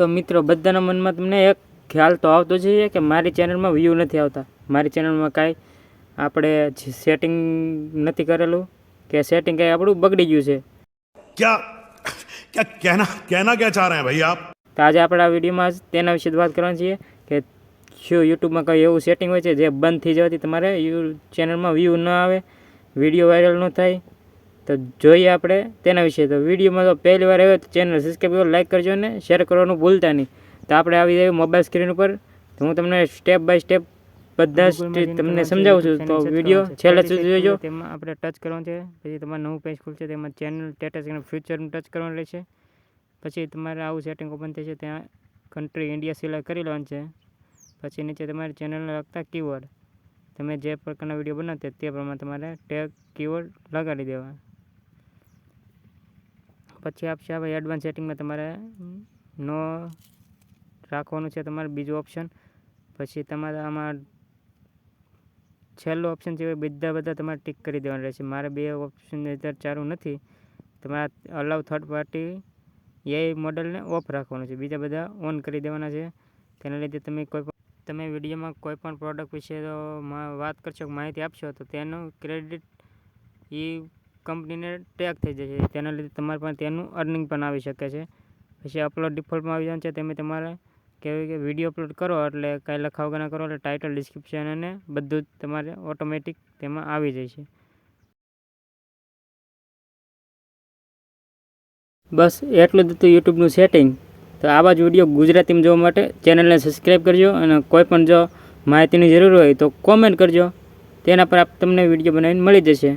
તો મિત્રો બધાના મનમાં તમને એક ખ્યાલ તો આવતો જ છે કે મારી ચેનલમાં વ્યૂ નથી આવતા. મારી ચેનલમાં કાંઈ આપણે સેટિંગ નથી કરેલું કે સેટિંગ કાંઈ આપણું બગડી ગયું છે. ક્યાં કહેના કહેના ક્યાં ચાહ રહે ભાઈ આપ? તો આજે આપણે આ વિડીયોમાં તેના વિશે વાત કરવાની છીએ કે શું યુટ્યુબમાં કંઈ એવું સેટિંગ હોય છે જે બંધ થઈ જવાથી તમારે યુ ચેનલમાં વ્યૂ ન આવે વીડિયો વાયરલ ન થાય તો જોઈએ આપણે તેના વિશે. તો વિડીયોમાં તો પહેલી વાર આવ્યો તો ચેનલ સબસ્ક્રાઈબ કરો લાઈક કરજો અને શેર કરવાનું ભૂલતા નહીં. તો આપણે આવી જાય મોબાઈલ સ્ક્રીન ઉપર. તો હું તમને સ્ટેપ બાય સ્ટેપ બધા જ તમને સમજાવું છું તો વીડિયો છેલ્લે સુધી જોજો. તેમાં આપણે ટચ કરવાનું છે. પછી તમારે નવું પેજ ખુલશે તેમાં ચેનલ સ્ટેટસ અને ફ્યુચરનું ટચ કરવાનું રહેશે. પછી તમારે આવું સેટિંગ ઓપન થશે ત્યાં કન્ટ્રી ઇન્ડિયા સિલેક્ટ કરી લેવાનું છે. પછી નીચે તમારી ચેનલને લગતા કીવર્ડ તમે જે પ્રકારના વીડિયો બનાવતા તે પ્રમાણે તમારે ટેગ કીવર્ડ લગાડી દેવા. પછી આપશે હવે એડવાન્સ સેટિંગમાં તમારે નો રાખવાનું છે તમારે બીજું ઓપ્શન પછી તમારે આમાં છેલ્લો ઓપ્શન છે બધા બધા તમારે ટીક કરી દેવાનું રહેશે. મારે બે ઓપ્શન અત્યારે ચાલુ નથી. તમારે અલાઉ થર્ડ પાર્ટી એ મોડલને ઓફ રાખવાનું છે. બીજા બધા ઓન કરી દેવાના છે. તેના લીધે તમે કોઈ તમે વિડીયોમાં કોઈ પણ પ્રોડક્ટ વિશે તો વાત કરશો, માહિતી આપશો, તો તેનું ક્રેડિટ એ કંપનીને ટેગ થઈ જશે તેના લીધે તમારે પણ તેનું અર્નિંગ પણ આવી શકે છે. પછી અપલોડ ડિફોલ્ટમાં આવી જવાનું છે, તેમ તમારે કેવી કે વીડિયો અપલોડ કરો એટલે કાંઈ લખાવ કરો એટલે ટાઇટલ ડિસ્ક્રિપ્શન અને બધું જ તમારે ઓટોમેટિક તેમાં આવી જાય છે. બસ એટલું જ હતું યુટ્યુબનું સેટિંગ તો આવા જ વીડિયો ગુજરાતીમાં જોવા માટે ચેનલને સબસ્ક્રાઈબ કરજો અને કોઈ પણ જો માહિતીની જરૂર હોય તો કોમેન્ટ કરજો. તેના પર આપ તમને વીડિયો બનાવીને મળી જશે.